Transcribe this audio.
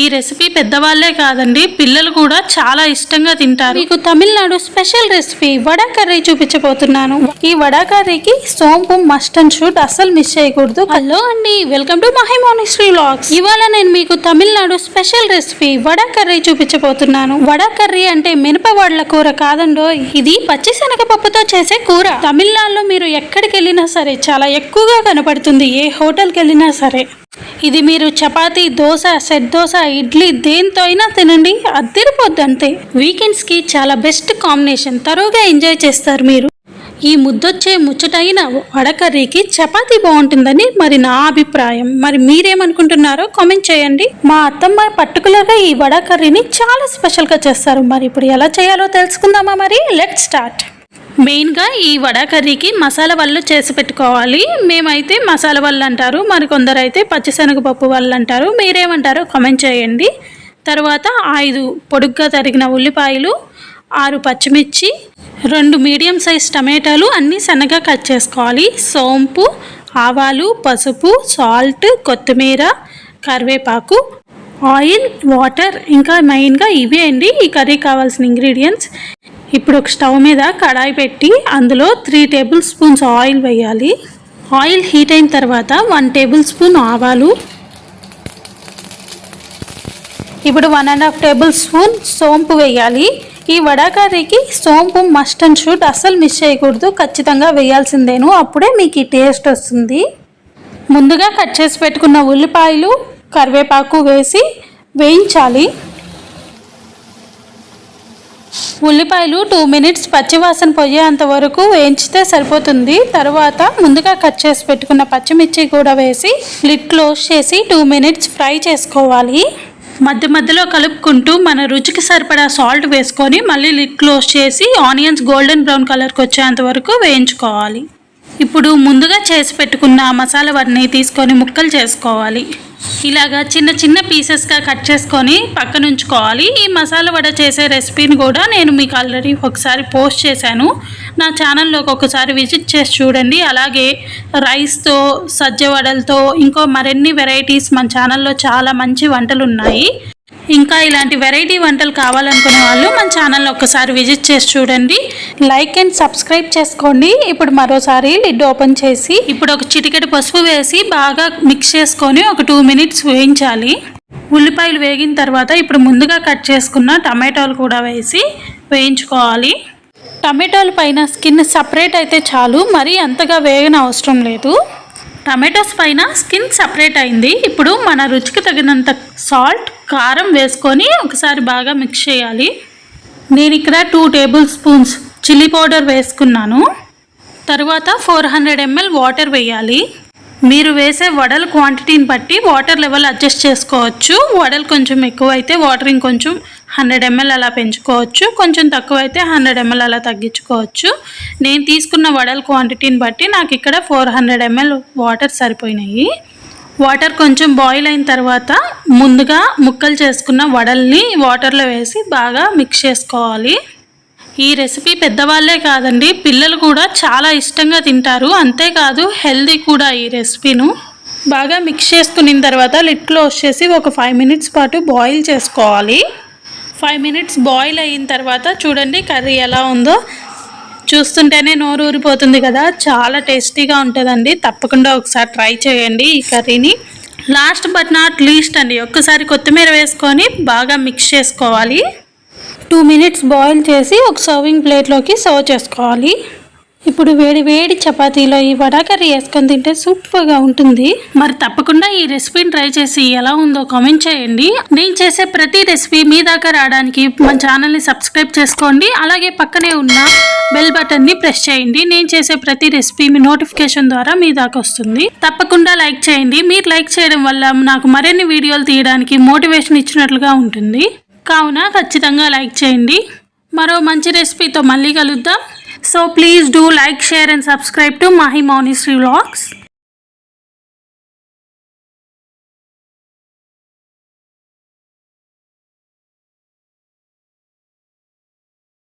ఈ రెసిపీ పెద్దవాళ్ళే కాదండి పిల్లలు కూడా చాలా ఇష్టంగా తింటారు. మీకు Tamil Nadu special recipe vada curry చూపించబోతున్నాను. ఈ వడ కర్రీకి సోంపు మస్ట్ అండ్ షూట్ అస్సలు మిస్ చేయకూడదు. హలో అండి వెల్కమ్ టు మహిమోనిశ్రీ వ్లాగ్స్. ఇవాళ నేను మీకు Tamil Nadu special recipe vada curry చూపించబోతున్నాను. వడ కర్రీ అంటే మినపవాడల కూర కాదండో ఇది పచ్చిశనగపప్పుతో చేసే కూర. తమిళనాడులో మీరు ఎక్కడికి వెళ్ళినా సరే చాలా ఎక్కువగా కనపడుతుంది ఏ హోటల్కి వెళ్ళినా సరే. ఇది మీరు చపాతీ దోశ సెట్ దోశ ఇడ్లీ దేంతో అయినా తినండి అద్దరిపోద్ది అంతే వీకెండ్స్కి చాలా బెస్ట్ కాంబినేషన్. తరువుగా ఎంజాయ్ చేస్తారు మీరు. ఈ ముద్దొచ్చే ముచ్చటైన వడ కర్రీకి చపాతీ బాగుంటుందని మరి నా అభిప్రాయం. మరి మీరేమనుకుంటున్నారో కామెంట్ చేయండి. మా అత్తమ్మ పర్టికులర్గా ఈ వడ కర్రీని చాలా స్పెషల్గా చేస్తారు. మరి ఇప్పుడు ఎలా చేయాలో తెలుసుకుందామా మరి? Let start. మెయిన్గా ఈ వడా కర్రీకి మసాలా వల్ల చేసి పెట్టుకోవాలి. మేమైతే మసాలా వల్ల అంటారు మరి కొందరు అయితే పచ్చిశనగపప్పు వల్ల అంటారు. మీరేమంటారో కామెంట్ చేయండి. తర్వాత ఐదు పొడుగ్గా తరిగిన ఉల్లిపాయలు ఆరు పచ్చిమిర్చి రెండు మీడియం సైజ్ టమాటాలు అన్నీ సన్నగా కట్ చేసుకోవాలి. సోంపు ఆవాలు పసుపు సాల్ట్ కొత్తిమీర కరివేపాకు ఆయిల్ వాటర్ ఇంకా మెయిన్గా ఇవే అండి ఈ కర్రీ కావాల్సిన ఇంగ్రీడియంట్స్. ఇప్పుడు ఒక స్టవ్ మీద కడాయి పెట్టి అందులో త్రీ టేబుల్ స్పూన్స్ ఆయిల్ వేయాలి. ఆయిల్ హీట్ అయిన తర్వాత వన్ టేబుల్ స్పూన్ ఆవాలు. ఇప్పుడు one and half tablespoon సోంపు వేయాలి. ఈ వడాకర్రీకి సోంపు మస్ట్ అండ్ షూట్ అస్సలు మిస్ చేయకూడదు. ఖచ్చితంగా వేయాల్సిందేను. అప్పుడే మీకు ఈ టేస్ట్ వస్తుంది. ముందుగా కట్ చేసి పెట్టుకున్న ఉల్లిపాయలు కరివేపాకు వేసి వేయించాలి. ఉల్లిపాయలు టూ మినిట్స్ పచ్చివాసన పోయేంత వరకు వేయించితే సరిపోతుంది. తర్వాత ముందుగా కట్ చేసి పెట్టుకున్న పచ్చిమిర్చి కూడా వేసి లిడ్ క్లోజ్ చేసి టూ మినిట్స్ ఫ్రై చేసుకోవాలి. మధ్య మధ్యలో కలుపుకుంటూ మన రుచికి సరిపడా సాల్ట్ వేసుకొని మళ్ళీ లిడ్ క్లోజ్ చేసి ఆనియన్స్ గోల్డెన్ బ్రౌన్ కలర్కి వచ్చేంత వరకు వేయించుకోవాలి. ఇప్పుడు ముందుగా చేసి పెట్టుకున్న మసాలా వాటిని తీసుకొని ముక్కలు చేసుకోవాలి. ఇలాగా చిన్న చిన్న పీసెస్గా కట్ చేసుకొని పక్కన ఉంచుకోవాలి. ఈ మసాలా వడ చేసే రెసిపీని కూడా నేను మీకు ఆల్రెడీ ఒకసారి పోస్ట్ చేశాను. నా ఛానల్లోకి ఒకసారి విజిట్ చేసి చూడండి. అలాగే రైస్తో సజ్జ వడలతో ఇంకో మరిన్ని వెరైటీస్ మన ఛానల్లో చాలా మంచి వంటలు ఉన్నాయి. ఇంకా ఇలాంటి వెరైటీ వంటలు కావాలనుకునే వాళ్ళు మన ఛానల్ ఒకసారి విజిట్ చేసి చూడండి. లైక్ అండ్ సబ్స్క్రైబ్ చేసుకోండి. ఇప్పుడు మరోసారి లిడ్ ఓపెన్ చేసి ఇప్పుడు ఒక చిటికెడు పసుపు వేసి బాగా మిక్స్ చేసుకొని ఒక టూ మినిట్స్ వేయించాలి. ఉల్లిపాయలు వేగిన తర్వాత ఇప్పుడు ముందుగా కట్ చేసుకున్న టమాటాలు కూడా వేసి వేయించుకోవాలి. టమాటోల పైన స్కిన్ సపరేట్ అయితే చాలు మరీ అంతగా వేగన అవసరం లేదు. టమాటోస్ పైన స్కిన్ సపరేట్ అయింది. ఇప్పుడు మన రుచికి తగినంత సాల్ట్ కారం వేసుకొని ఒకసారి బాగా మిక్స్ చేయాలి. నేను ఇక్కడ two tablespoons chilli powder వేసుకున్నాను. తర్వాత ఫోర్ హండ్రెడ్ ఎంఎల్ వాటర్ వేయాలి. మీరు వేసే వడల క్వాంటిటీని బట్టి వాటర్ లెవెల్ అడ్జస్ట్ చేసుకోవచ్చు. వడలు కొంచెం ఎక్కువ అయితే వాటర్ ఇంకొంచెం హండ్రెడ్ ఎంఎల్ అలా పెంచుకోవచ్చు. కొంచెం తక్కువ అయితే హండ్రెడ్ ఎంఎల్ అలా తగ్గించుకోవచ్చు. నేను తీసుకున్న వడల క్వాంటిటీని బట్టి నాకు ఇక్కడ ఫోర్ హండ్రెడ్ ఎంఎల్ వాటర్ సరిపోయినాయి. వాటర్ కొంచెం బాయిల్ అయిన తర్వాత ముందుగా ముక్కలు చేసుకున్న వడల్ని వాటర్లో వేసి బాగా మిక్స్ చేసుకోవాలి. ఈ రెసిపీ పెద్దవాళ్ళే కాదండి పిల్లలు కూడా చాలా ఇష్టంగా తింటారు. అంతేకాదు హెల్దీ కూడా ఈ రెసిపీను. బాగా మిక్స్ చేసుకున్న తర్వాత లిట్లో క్లోజ్ చేసి ఒక ఫైవ్ మినిట్స్ పాటు బాయిల్ చేసుకోవాలి. ఫైవ్ మినిట్స్ బాయిల్ అయిన తర్వాత చూడండి కర్రీ ఎలా ఉందో. చూస్తుంటేనే నోరు ఊరిపోతుంది కదా. చాలా టేస్టీగా ఉంటుందండి. తప్పకుండా ఒకసారి ట్రై చేయండి ఈ కర్రీని. లాస్ట్ బట్ నాట్ లీస్ట్ అండి ఒక్కసారి కొత్తిమీర వేసుకొని బాగా మిక్స్ చేసుకోవాలి. టూ మినిట్స్ బాయిల్ చేసి ఒక సర్వింగ్ ప్లేట్లోకి సర్వ్ చేసుకోవాలి. ఇప్పుడు వేడి వేడి చపాతీలో ఈ వడా కర్రీ వేసుకొని తింటే సూపర్గా ఉంటుంది. మరి తప్పకుండా ఈ రెసిపీని ట్రై చేసి ఎలా ఉందో కామెంట్ చేయండి. నేను చేసే ప్రతి రెసిపీ మీ దాకా రావడానికి మా ఛానల్ని సబ్స్క్రైబ్ చేసుకోండి. అలాగే పక్కనే ఉన్న బెల్ బటన్ని ప్రెస్ చేయండి. నేను చేసే ప్రతి రెసిపీ మీ నోటిఫికేషన్ ద్వారా మీ దాకా వస్తుంది. తప్పకుండా లైక్ చేయండి. మీరు లైక్ చేయడం వల్ల నాకు మరిన్ని వీడియోలు తీయడానికి మోటివేషన్ ఇచ్చినట్లుగా ఉంటుంది. కావున ఖచ్చితంగా లైక్ చేయండి. మరో మంచి రెసిపీతో మళ్ళీ కలుద్దాం. So please do like, share and subscribe to Mahi Monisri Vlogs.